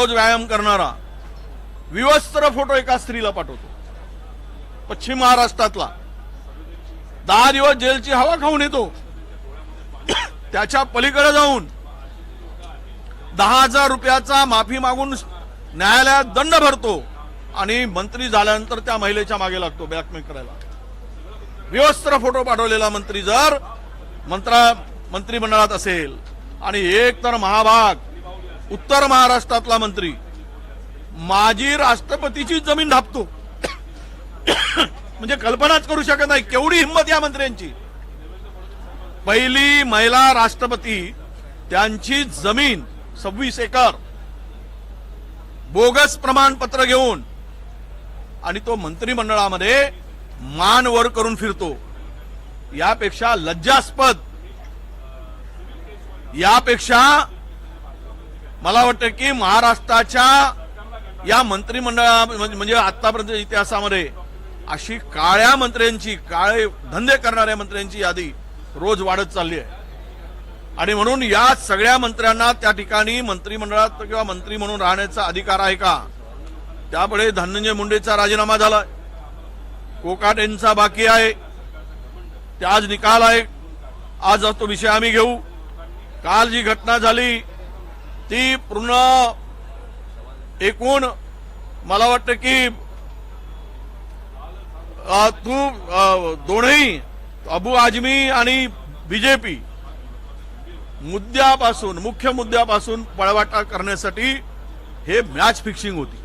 रोज व्यायाम करणारा विवस्त्र फोटो एका स्त्रीला पाठवतो. पश्चिम महाराष्ट्रातला. दहा दिवस जेलची हवा खाऊन येतो. त्याच्या पलीकडे जाऊन दहा हजार रुपयाचा माफी मागून न्यायालयात दंड भरतो आणि मंत्री झाल्यानंतर त्या महिलेच्या मागे लागतो ब्लॅकमेल करायला. विवस्त्र फोटो पाठवलेला मंत्री जर मंत्रा मंत्रिमंडळात असेल आणि एक तर महाभाग उत्तर महाराष्ट्रातला मंत्री माजी राष्ट्रपतीची जमीन धापतो म्हणजे कल्पनाच करू शकत नाही केवढी हिंमत या मंत्र्यांची. पहिली महिला राष्ट्रपती त्यांची जमीन सव्वीस एकर. बोगस प्रमाणपत्र घेऊन आणि तो मंत्रिमंडळामध्ये मान वर करून फिरतो. यापेक्षा लज्जास्पद. यापेक्षा मला वाटतं की महाराष्ट्राच्या या मंत्रिमंडळा म्हणजे आतापर्यंत इतिहासामध्ये अशी काळ्या मंत्र्यांची काळे धंदे करणाऱ्या मंत्र्यांची यादी रोज वाढत चालली आहे. आणि म्हणून या सगळ्या मंत्र्यांना त्या ठिकाणी मंत्रिमंडळात किंवा मंत्री म्हणून राहण्याचा अधिकार आहे का? त्यामुळे धनंजय मुंडेचा राजीनामा झाला कोकाटेंचा बाकी आहे. ते आज निकाल आहे. आज तो विषय आम्ही घेऊ. काल जी घटना झाली ती पूर्ण एकूण मला वाटतं की तू दोनही अबू आजमी आणि बीजेपी मुद्द्यापासून मुख्य मुद्द्यापासून पळवाटा करण्यासाठी हे मॅच फिक्सिंग होती.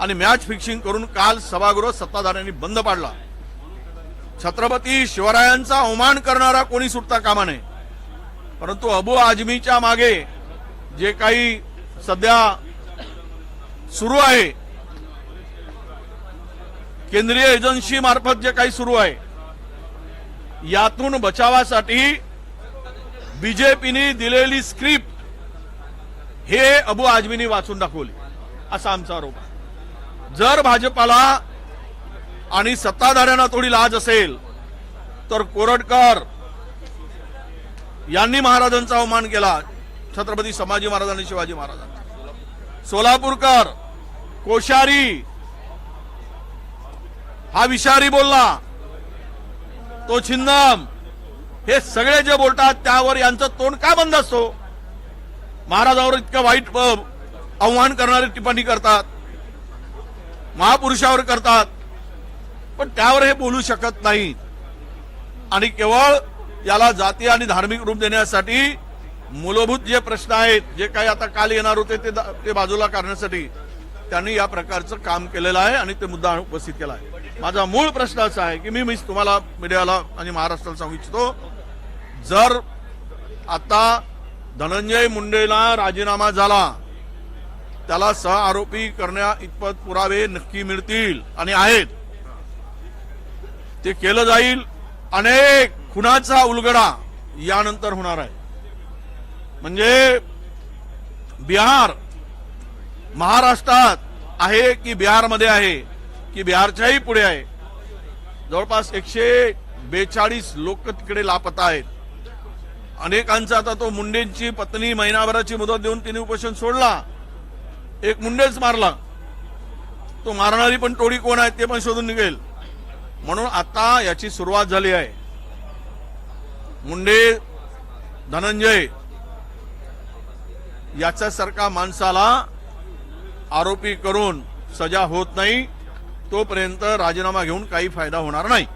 आणि मॅच फिक्सिंग करून काल सभागृह सत्ताधाऱ्यांनी बंद पाडला. छत्रपती शिवरायांचा अवमान करणारा कोणी सुटता कामा नये. परंतु अबू आजमीच्या मागे जे काही सध्या सुरू आहे केंद्रीय एजन्सी मार्फत जे काही सुरू आहे यातून बचावासाठी बीजेपीने दिलेली स्क्रिप्ट हे अबू आजमीनी वाचून दाखवली असा आमचा आरोप आहे. जर भाजपाला आणि सत्ताधाऱ्यांना थोडी लाज असेल तर कोरटकर यांनी महाराजांचा अवमान केला छत्रपती संभाजी महाराज आणि शिवाजी महाराजांचा सोलापूरकर कोश्यारी हा विषारी बोलला. तो छिन्नम हे सगळे जे बोलतात त्यावर यांचं तोंड का बंद असतो? महाराजावर इतकं वाईट आव्हान करणारी टिप्पणी करतात. महापुरुषावर करतात. पण त्यावर हे बोलू शकत नाही आणि केवळ याला जाती आणि धार्मिक रूप देण्यासाठी मूलभूत जे प्रश्न आहेत जे काही आता काल येणार होते ते ते बाजूला करण्यासाठी त्यांनी या प्रकारचं काम केलेलं आहे आणि ते मुद्दा उपस्थित केला आहे. माझा मूळ प्रश्न असा आहे की मी मी तुम्हाला मीडियाला आणि महाराष्ट्राला सांगू इच्छितो जर आता धनंजय मुंडेला राजीनामा झाला त्याला सह आरोपी करण्या इतपत पुरावे नक्की मिळतील आणि आहेत. ते केलं जाईल अनेक खुनाचा उलगडा यानंतर होणार आहे. म्हणजे बिहार महाराष्ट्रात आहे की बिहारमध्ये आहे की बिहारच्याही पुढे आहे? जवळपास एकशे बेचाळीस लोक तिकडे लापता आहेत. अनेकांचा आता तो मुंडेंची पत्नी महिनाभराची मुदत देऊन तिने उपोषण सोडला. एक मुंडेच मारला. तो मारणारी पण टोळी कोण आहे ते पण शोधून निघेल. म्हणून आता याची सुरुवात झाली आहे. मुंडे धनंजय याच्यासारखा माणसाला आरोपी करून सजा होत नाही तोपर्यंत राजीनामा घेऊन काही फायदा होणार नाही.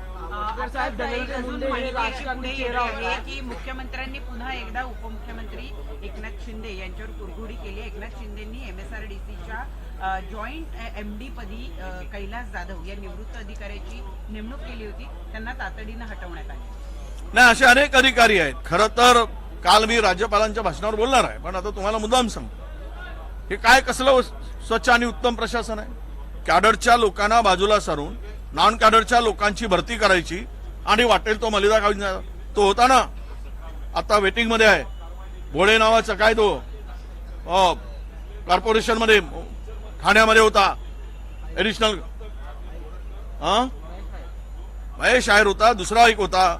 होता की मुख्यमंत्र्यांनी पुन्हा एकदा उपमुख्यमंत्री एकनाथ शिंदे यांच्यावर कुरघोडी केली एकनाथ शिंदेनी एमएसआरडीसीच्या जॉईंट एमडी पदी कैलास जाधव या निवृत्त अधिकाऱ्याची नेमणूक केली होती. त्यांना तातडीनं हटवण्यात आली. नाही असे अनेक अधिकारी आहेत. खरं तर काल मी राज्यपालांच्या भाषणावर बोलणार आहे पण आता तुम्हाला मुद्दाम सांगतो. हे काय कसलं स्वच्छ आणि उत्तम प्रशासन आहे? कॅडरच्या लोकांना बाजूला सारून नॉन कॅडरच्या लोकांची भरती करायची आणि वाटेल तो मलिदा गावी तो होता ना? आता वेटिंगमध्ये आहे. भोळे नावाचा काय तो? कॉर्पोरेशनमध्ये ठाण्यामध्ये होता. एडिशनल महेश आयर होता दुसरा एक होता.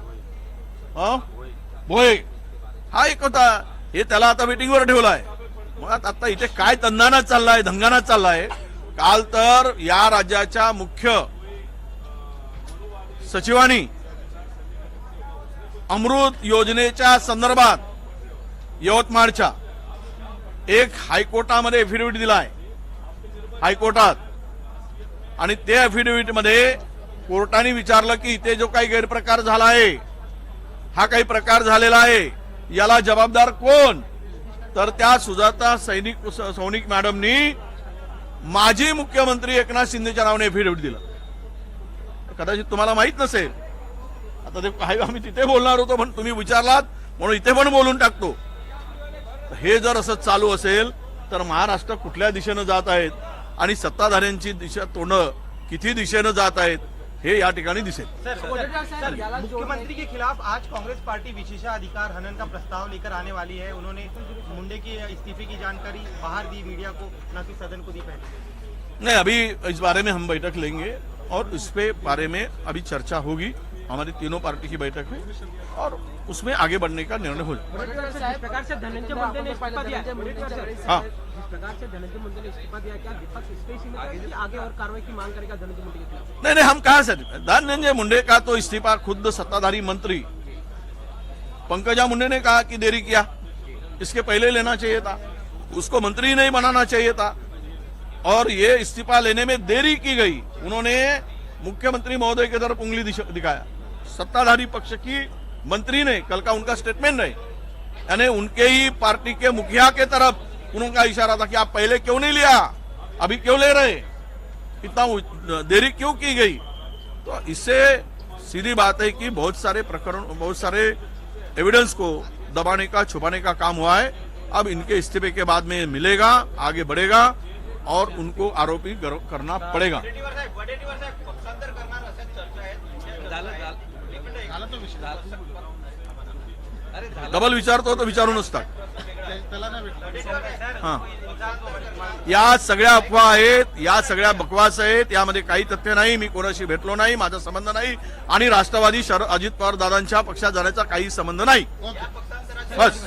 भोळे. हा एक होता. हे त्याला आता वेटिंगवर ठेवलाय. मुळात आता इथे काय तंदानाच चाललाय धंगानाच चाललाय? काल तर या राज्याच्या मुख्य सचिवांनी अमृत योजनेच्या संदर्भात यवतमाळच्या एक हायकोर्टामध्ये एफिडेव्हिट दिलाय. हायकोर्टात. आणि ते एफिडेव्हिटमध्ये कोर्टाने विचारलं की इथे जो काही गैरप्रकार झाला आहे हा काही प्रकार झालेला आहे. याला जबाबदार कोण? तर त्या सुजाता सैनिक स- मॅडमनी माजी मुख्यमंत्री एकनाथ शिंदेच्या नावाने एफिडेव्हिट दिलं. कदाचित तुम्हाला माहीत नसेल. आता ते काही आम्ही तिथे बोलणार होतो पण तुम्ही विचारलात म्हणून इथे पण बोलून टाकतो. हे जर असं चालू असेल तर महाराष्ट्र कुठल्या दिशेनं जात आहेत? आणि सत्ताधाऱ्यांची दिशा तोंड किती दिशेनं जात आहेत? हे या ठिकाणी दिसेल. मुख्यमंत्री के खिलाफ आज कांग्रेस पार्टी विशेषाधिकार हनन का प्रस्ताव लेकर आने वाली है। उन्होंने मुंडे की इस्तीफे की जानकारी बाहर दी मीडिया को न कि सदन को दी पहले। नहीं अभी इस बारे में हम बैठक लेंगे और इस पे बारे में अभी चर्चा होगी। हमारी तीनों पार्टी की बैठक में और उसमें आगे बढ़ने का निर्णय हो साहेब, हाँ। नहीं नहीं, हम कहा धनंजय मुंडे का तो इस्तीफा खुद सत्ताधारी मंत्री पंकजा मुंडे ने कहा कि देरी किया। इसके पहले लेना चाहिए था। उसको मंत्री नहीं बनाना चाहिए था। और ये इस्तीफा लेने में देरी की गई। उन्होंने मुख्यमंत्री महोदय की तरफ़ उंगली दिखाया। सत्ताधारी पक्ष की मंत्री ने कल का उनका स्टेटमेंट नहीं। यानी उनके ही पार्टी के मुखिया के तरफ़ उनका इशारा था कि आप पहले क्यों नहीं लिया? अभी क्यों ले रहे? इतना देरी क्यों की गई? तो इससे सीधी बात है कि बहुत सारे प्रकरण बहुत सारे एविडेंस को दबाने का छुपाने का काम हुआ है। अब इनके इस्तीफे के बाद में मिलेगा आगे बढ़ेगा और उनको आरोपी करना पड़ेगा। डबल विचार तो विचारूनच टाक हा. या सगळ्या अफवा आहेत या सगळ्या बकवास आहेत यामध्ये काही तथ्य नाही मी कोणाशी भेटलो नाही माझा संबंध नाही आणि राष्ट्रवादी शरद अजित पवार दादांच्या पक्षात जाण्याचा काही संबंध नाही. बस.